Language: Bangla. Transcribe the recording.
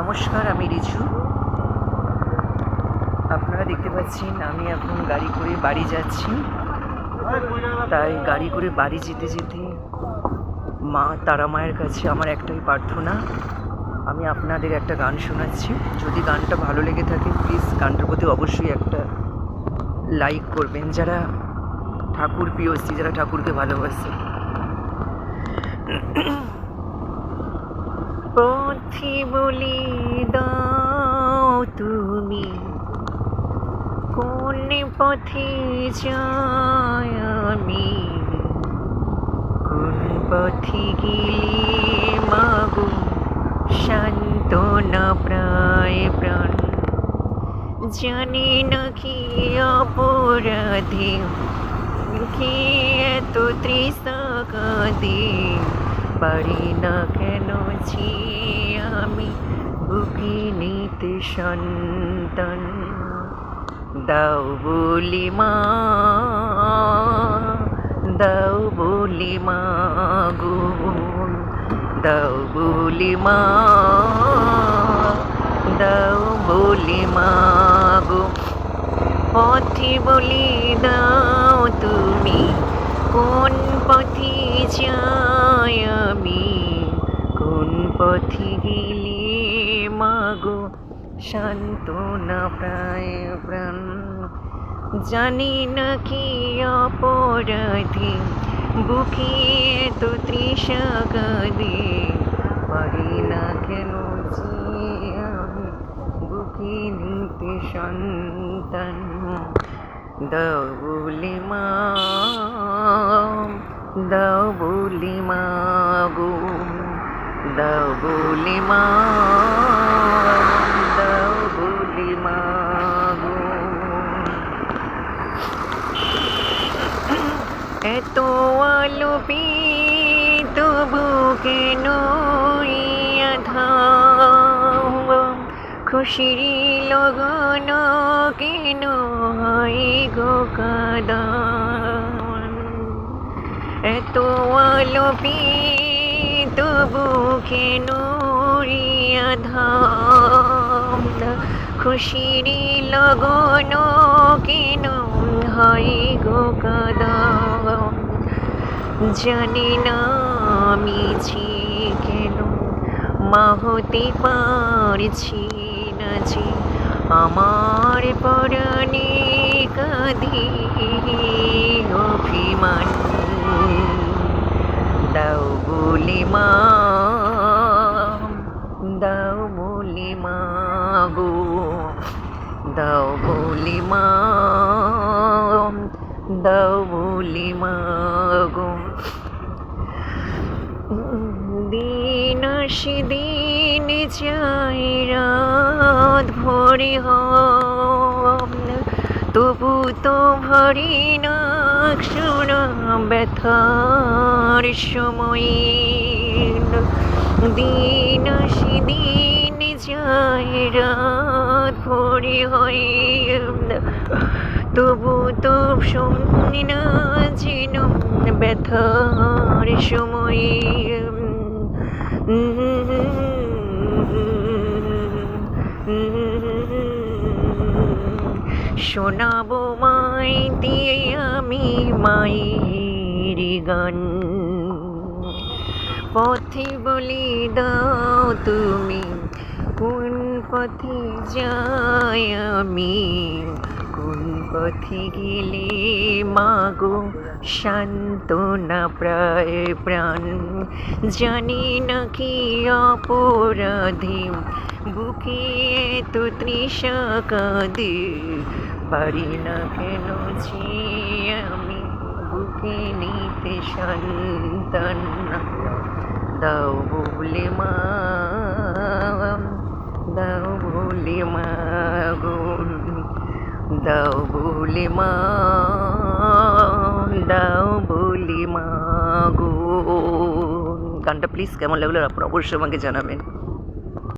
নমস্কার, আমি রিজু। আপনারা দেখতে পাচ্ছেন, আমি এখন গাড়ি করে বাড়ি যাচ্ছি। তাই গাড়ি করে বাড়ি যেতে যেতে মা তারা মায়ের কাছে আমার একটাই প্রার্থনা। আমি আপনাদের একটা গান শোনাচ্ছি। যদি গানটা ভালো লেগে থাকে প্লিজ গানটার প্রতি অবশ্যই একটা লাইক করবেন। যারা ঠাকুর প্রিয়সী যারা ঠাকুরকে ভালোবাসে। পথি বলি দাও তুমি। কোন পথে যাই আমি? কোন পথে গেলে মাগো শান্ত না প্রায় প্রাণ? জানি না কি অপরাধে মুখে এত তৃষা কাঁদে? পারি না কেন ছি আমি বুকে নিতে সন্তান দাও বলি মা, দাও বলি মা গো। দাও বলি মা, দাও বলি মা গো। পথে বলি দাও তুমি, কোন পথে যাই আমি? পথে গেলে মাগো, শান্ত না প্রায় প্রাণ। জানি না কি অপরাধে, বুকে তো তৃষা কাঁদে পারি না কেন আমি বুকে নিতে সন্তান। দাও বলি মা, দাও বলি মা গো। দাও বলি মা, দাও বলি মা এত আলো তবু কেন খুশির লগন কেন হয় গো কাদান এত আলো তবু ধাম। খুশির লগন কেন হয় গো কাদাম। জানি না আমি কেন মা হতে পারছি না যে আমার পরাণে কাঁদি অভিমান দাও বলি মা দাও বলি মা গো, দাও বলি মা দাও বলি মা গো। দিন আসি দিন যাই রাত ভরে তবু তো ভরি না শোনা ব্যথার সময় দিন আসি দিন যাই রাত ভরে হয়। তবু তো শুনি না যেন ব্যথার সময়। শোনাবো মাই দিয়ে আমি মায়ের গান। পথে বলি দাও তুমি, কোন পথে যাই আমি? কোন পথে গেলে মাগো শান্ত না প্রায় প্রাণ? জানি না কি অপরাধে বুকে তো তৃষা কাঁদে, পারি না কেন আমি বুকে নিতে সন্তান? দাও বলে মা দাও বলে মা দাও বলে মা দাও বলে মা গো গানটা প্লিজ কেমন লাগল আপনারা অবশ্যই আমাকে জানাবেন